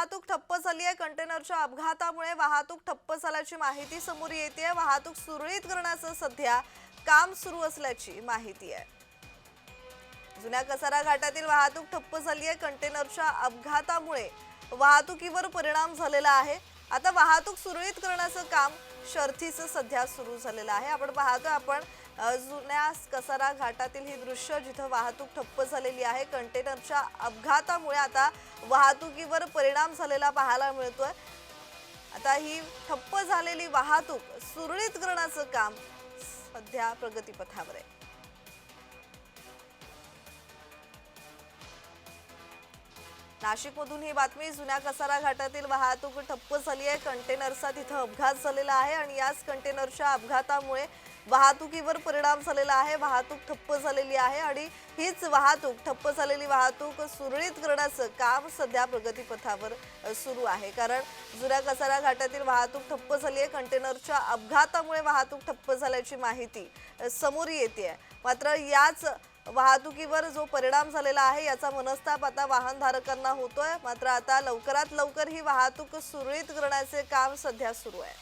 वाहतूक ठप्प झाली आहे. कंटेनरच्या अपघातामुळे वाहतूक ठप्प झाल्याची माहिती समोर येते वाहतूक सुरळीत करण्याचं सध्या काम सुरू असल्याची माहिती आहे. जुन्या कसारा घाटातील वाहतूक ठप्प झाली आहे. कंटेनरच्या अपघातामुळे वाहतुकीवर परिणाम झालेला आहे. आता वाहतूक सुरळीत करण्याचं काम शर्थीचं सध्या सुरू झालेलं आहे. आपण पाहतोय आपण जुन्या कसारा घाटातील ही दृश्य जिथं वाहतूक ठप्प झालेली आहे कंटेनरच्या अपघातामुळे आता वाहतुकीवर परिणाम झालेला पाहायला मिळतोय. आता ही ठप्प झालेली वाहतूक सुरळीत करण्याचं काम सध्या प्रगतीपथावर आहे. नाशिकमधून ही बातमी जुन्या कसारा घाटातील वाहतूक ठप्प झाली आहे. कंटेनरचा तिथं अपघात झालेला आहे आणि याच कंटेनरच्या अपघातामुळे वाहतुकीवर परिणाम झालेला आहे. वाहतूक ठप्प झालेली आहे आणि हीच वाहतूक ठप्प झालेली वाहतूक सुरळीत करण्याचं काम सध्या प्रगतीपथावर सुरू आहे. कारण जुन्या कसारा घाटातील वाहतूक ठप्प झाली आहे. कंटेनरच्या अपघातामुळे वाहतूक ठप्प झाल्याची माहिती समोर येते मात्र याच वाहतुकीवर जो परिणाम झालेला आहे याचा मनस्ताप आता वाहनधारकांना होतोय. मात्र आता लवकरात लवकर ही वाहतूक सुरळीत करण्याचे काम सध्या सुरू आहे.